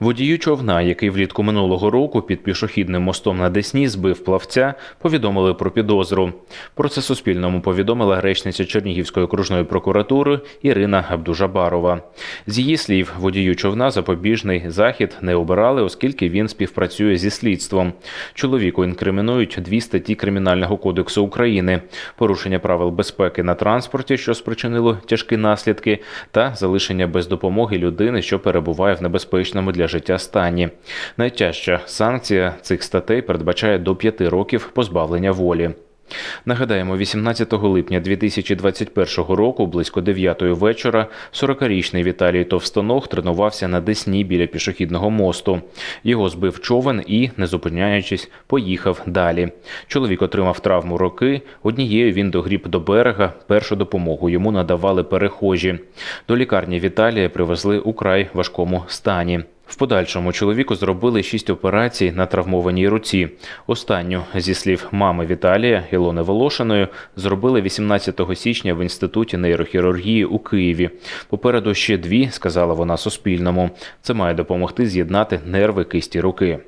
Водію човна, який влітку минулого року під пішохідним мостом на Десні збив плавця, повідомили про підозру. Про це Суспільному повідомила речниця Чернігівської окружної прокуратури Ірина Абдужабарова. З її слів, водію човна запобіжний захід не обирали, оскільки він співпрацює зі слідством. Чоловіку інкримінують дві статті Кримінального кодексу України: порушення правил безпеки на транспорті, що спричинило тяжкі наслідки, та залишення без допомоги людини, що перебуває в небезпечному для життя стані. Найтяжча санкція цих статей передбачає до п'яти років позбавлення волі. Нагадаємо, 18 липня 2021 року, близько 9 вечора, 40-річний Віталій Товстоног тренувався на Десні біля пішохідного мосту. Його збив човен і, не зупиняючись, поїхав далі. Чоловік отримав травму руки. Однією він догріб до берега. Першу допомогу йому надавали перехожі. До лікарні Віталія привезли у край важкому стані. В подальшому чоловіку зробили шість операцій на травмованій руці. Останню, зі слів мами Віталія Ілони Волошиної, зробили 18 січня в інституті нейрохірургії у Києві. Попереду ще дві, сказала вона Суспільному. Це має допомогти з'єднати нерви кисті руки.